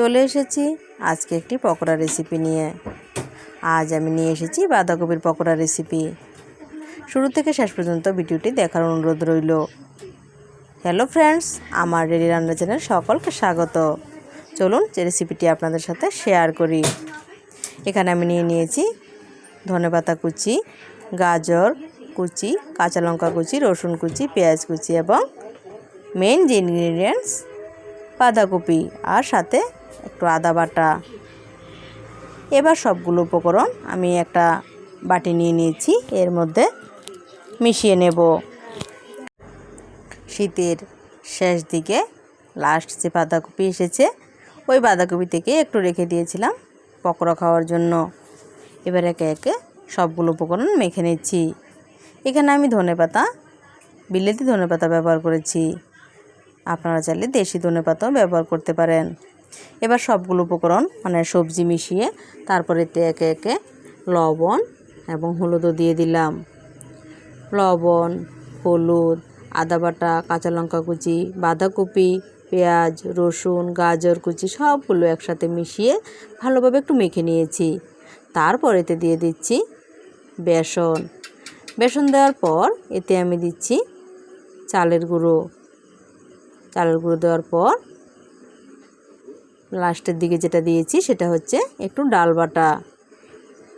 চলে এসেছি আজকে একটি পকোড়া রেসিপি নিয়ে। আজ আমি নিয়ে এসেছি বাঁধাকপির পকোড়া রেসিপি শুরু থেকে শেষ পর্যন্ত ভিডিওটি দেখার অনুরোধ রইল। হ্যালো ফ্রেন্ডস আমার রেডি রান্না চ্যানেল সকলকে স্বাগত। চলুন যে রেসিপিটি আপনাদের সাথে শেয়ার করি। এখানে আমি নিয়ে নিয়েছি ধনেপাতা কুচি, গাজর কুচি, কাঁচা লঙ্কা কুচি, রসুন কুচি, পেঁয়াজ কুচি এবং মেন যে ইনগ্রিডিয়েন্টস বাঁধাকপি, আর সাথে একটু আদা বাটা। এবার সবগুলো উপকরণ আমি একটা বাটি নিয়ে নিয়েছি, এর মধ্যে মিশিয়ে নেব। শীতের শেষ দিকে লাস্ট যে বাঁধাকপি এসেছে, ওই বাঁধাকপি থেকে একটু রেখে দিয়েছিলাম পকোড়া খাওয়ার জন্য। এবার একে একে সবগুলো উপকরণ মেখে নিচ্ছি। এখানে আমি ধনেপাতা বিলেতি ধনেপাতা ব্যবহার করেছি। আপনারা চাইলে দেশি ধনেপাতাও ব্যবহার করতে পারেন। এবার সবগুলো উপকরণ মানে সবজি মিশিয়ে তারপরে একে একে লবণ এবং হলুদও দিয়ে দিলাম। লবণ, হলুদ, আদা বাটা, কাঁচা লঙ্কা কুচি, বাঁধাকপি, পেঁয়াজ, রসুন, গাজর কুচি সবগুলো একসাথে মিশিয়ে ভালোভাবে একটু মেখে নিয়েছি। তারপর এতে দিয়ে দিচ্ছি বেসন। বেসন দেওয়ার পর এতে আমি দিচ্ছি চালের গুঁড়ো। চালের গুঁড়ো দেওয়ার পর লাস্টের দিকে যেটা দিয়েছি সেটা হচ্ছে একটু ডাল বাটা।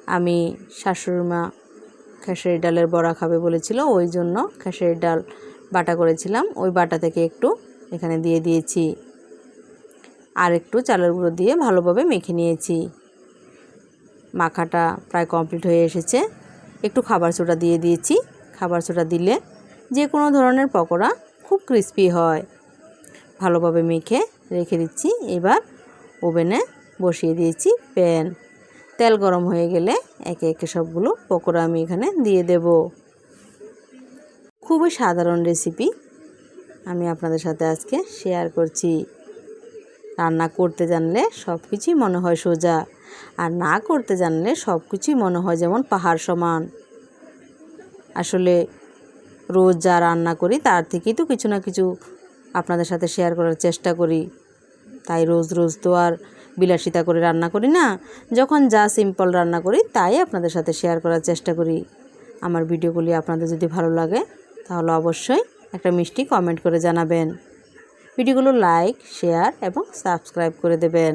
আমি শাশুড়িমা খেসারি ডালের বড়া খাবে বলেছিল, ওই জন্য খেসারি ডাল বাটা করেছিলাম। ওই বাটা থেকে একটু এখানে দিয়ে দিয়েছি। আর একটু চালের গুঁড়ো দিয়ে ভালোভাবে মেখে নিয়েছি। মাখাটা প্রায় কমপ্লিট হয়ে এসেছে। একটু খাবার সোডা দিয়ে দিয়েছি। খাবার সোডা দিলে যে কোনো ধরনের পকোড়া খুব ক্রিস্পি হয়। ভালোভাবে মেখে রেখে দিচ্ছি। এবার ওভেনে বসিয়ে দিয়েছি প্যান। তেল গরম হয়ে গেলে একে একে সবগুলো পকোড়া আমি এখানে দিয়ে দেব। খুবই সাধারণ রেসিপি আমি আপনাদের সাথে আজকে শেয়ার করছি। রান্না করতে জানলে সব কিছুই মনে হয় সোজা, আর না করতে জানলে সব কিছুই মনে হয় যেমন পাহাড় সমান। আসলে রোজ যা রান্না করি তার থেকেই তো কিছু না কিছু আপনাদের সাথে শেয়ার করার চেষ্টা করি। তাই রোজ রোজ তো আর বিলাসিতা করে রান্না করি না। যখন যা সিম্পল রান্না করি, তাই আপনাদের সাথে শেয়ার করার চেষ্টা করি। আমার ভিডিওগুলি আপনাদের যদি ভালো লাগে, তাহলে অবশ্যই একটা মিষ্টি কমেন্ট করে জানাবেন। ভিডিওগুলো লাইক শেয়ার এবং সাবস্ক্রাইব করে দেবেন।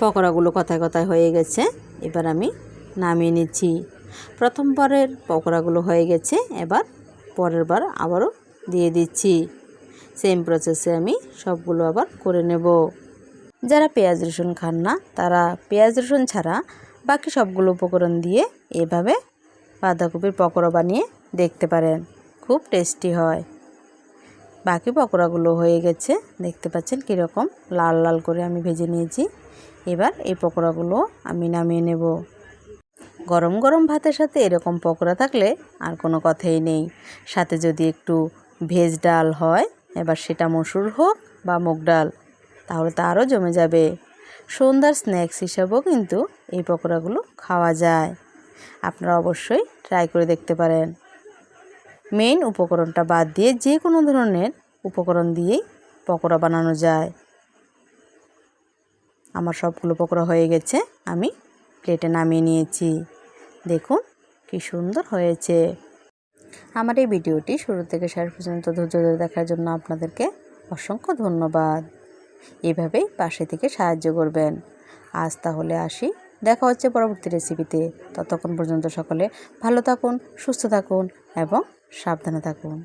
পকোড়াগুলো কথায় কথায় হয়ে গেছে, এবার আমি নামিয়ে নিচ্ছি। প্রথমবারের পকোড়াগুলো হয়ে গেছে, এবার পরের বার আবারও দিয়ে দিচ্ছি। সেম প্রসেসে আমি সবগুলো আবার করে নেব। যারা পেঁয়াজ রসুন খান না, তারা পেঁয়াজ রসুন ছাড়া বাকি সবগুলো উপকরণ দিয়ে এভাবে বাঁধাকপির পকোড়া বানিয়ে দেখতে পারেন। খুব টেস্টি হয়। বাকি পকোড়াগুলো হয়ে গেছে। দেখতে পাচ্ছেন কীরকম লাল লাল করে আমি ভেজে নিয়েছি। এবার এই পকোড়াগুলো আমি নামিয়ে নেব। গরম গরম ভাতের সাথে এরকম পকোড়া থাকলে আর কোনো কথাই নেই। সাথে যদি একটু ভেজ ডাল হয় এবার সেটা মসুর হোক বা মুগ ডাল, তাহলে তা আরও জমে যাবে। সন্ধ্যার স্ন্যাক্স হিসাবেও কিন্তু এই পকোড়াগুলো খাওয়া যায়। আপনারা অবশ্যই ট্রাই করে দেখতে পারেন। মেইন উপকরণটা বাদ দিয়ে যে কোনো ধরনের উপকরণ দিয়েই পকোড়া বানানো যায়। আমার সবগুলো পকোড়া হয়ে গেছে, আমি প্লেটে নামিয়ে নিয়েছি। দেখুন কি সুন্দর হয়েছে। আমার এই ভিডিওটি শুরু থেকে শেষ পর্যন্ত ধৈর্য ধরে দেখার জন্য আপনাদেরকে অসংখ্য ধন্যবাদ। এভাবেই পাশে থেকে সাহায্য করবেন। আজ তাহলে আসি। দেখা হচ্ছে পরবর্তী রেসিপিতে ততক্ষণ পর্যন্ত সকলে ভালো থাকুন, সুস্থ থাকুন এবং সাবধানে থাকুন।